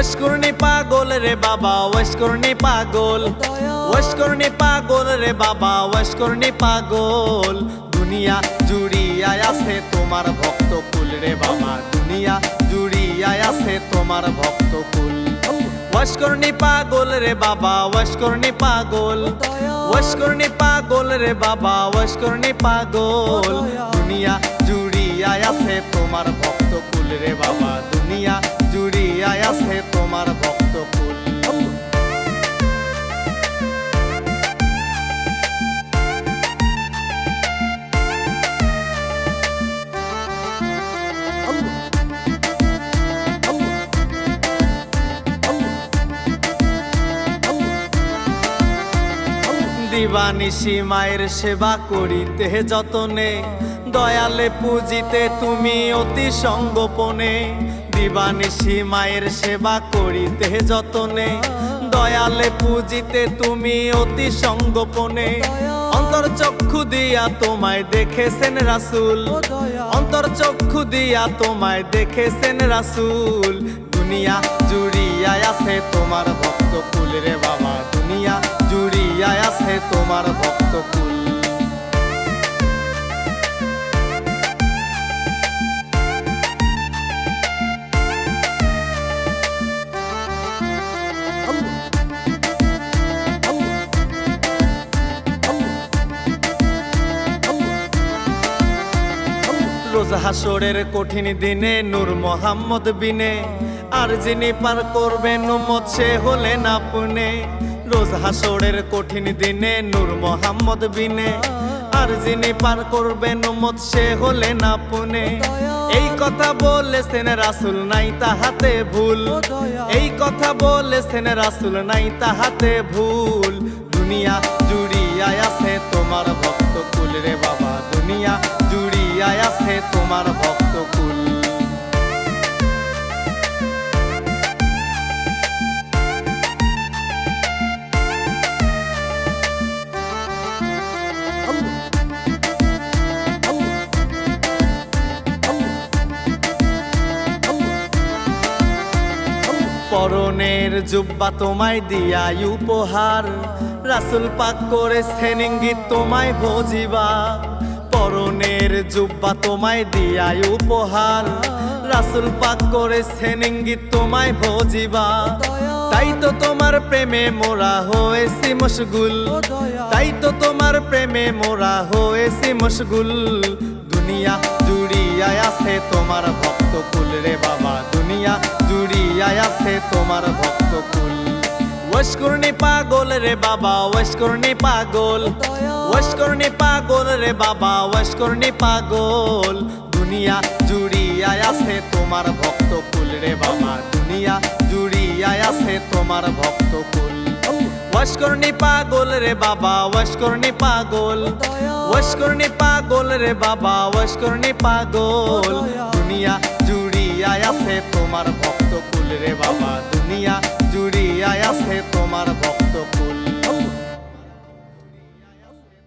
ওয়াশকরণী পাগল রে বাবা ওয়াশকরণী পাগল ওয়াশকরণী পাগল রে বাবা ওয়াশকরণী পাগল দুনিয়া জুড়িয়ায় আছে তোমার ভক্ত কুল রে বাবা দুনিয়া জুড়িয়ায় আছে তোমার ভক্ত কুল ওয়াশকরণী পাগল রে বাবা ওয়াশকরণী পাগল ওয়াশকরণী পাগল রে বাবা ওয়াশকরণী পাগল দুনিয়া জুড়িয়ায় আছে তোমার ভক্ত কুল রে বাবা দুনিয়া দিবানিশি মায়ের সেবা করিতে যতনে, দয়ালে পুজিতে তুমি অতি সঙ্গোপনে দিবানিশি মায়ের সেবা করিতে যতনে, দয়ালে পুজিতে তুমি অতি সঙ্গোপনে অন্তর চক্ষু দিয়া তোমায় দেখেছেন রাসুল, অন্তর চক্ষু দিয়া তোমায় দেখেছেন রাসুল। দুনিয়া জুড়িয়ায় আছে তোমার ভক্ত কুল রে বাবা, দুনিয়া জুড়িয়ায় আছে তোমার ভক্ত রোজ হাসরের কঠিন দিনে নূর মোহাম্মদ বিনে। আর যিনি পার করবেন উম্মত সে হলেন আপনে। রোজ হাসরের কঠিন দিনে নূর মোহাম্মদ বিনে। আর যিনি পার করবেন উম্মত, সে হলেন আপনে। এই কথা বলেছেন রাসুল নাই তাহাতে ভুল। এই কথা বলেছেন রাসুল নাই তাহাতে ভুল। দুনিয়া জুড়ি আছে তোমার পরনের জুব্বা তোমায় দিয়াই উপহার। রাসুল পাক করেছেন ইঙ্গিত তোমায় ভজিবা পরনের জুব্বা তোমায় দিয়াই উপহার। রাসুল পাক করেছেন ইঙ্গিত তোমায় ভজিবা তাই তো তোমার প্রেমে মোরা হয়েছি মশগুল। তাই তো তোমার প্রেমে মোরা হয়েছি মশগুল। দুনিয়া জুড়িয়ায় আছে তোমার ভক্ত কুল রে বাবা। দুনিয়া জুড়িয়ায় আছে তোমার ভক্ত কুল। ওয়াশকরণী পাগল রে বাবা ওয়াশকরণী পাগল। ওয়াশকরণী পাগল রে বাবা ওয়াশকরণী পাগল। দুনিয়া জুড়িয়ায় আছে তোমার ভক্ত কুল রে বাবা। দুনিয়া জুড়িয়ায় আছে তোমার ভক্ত কুল। ওয়াশকরণী পাগল রে বাবা ওয়াশকরণী পাগল। ওয়াশকরণী পাগল রে বাবা ওয়াশকরণী পাগল। দুনিয়া জুড়িয়ায় আছে তোমার ভক্ত কুল রে বাবা দুনিয়া জুড়িয়ায় আছে তোমার ভক্ত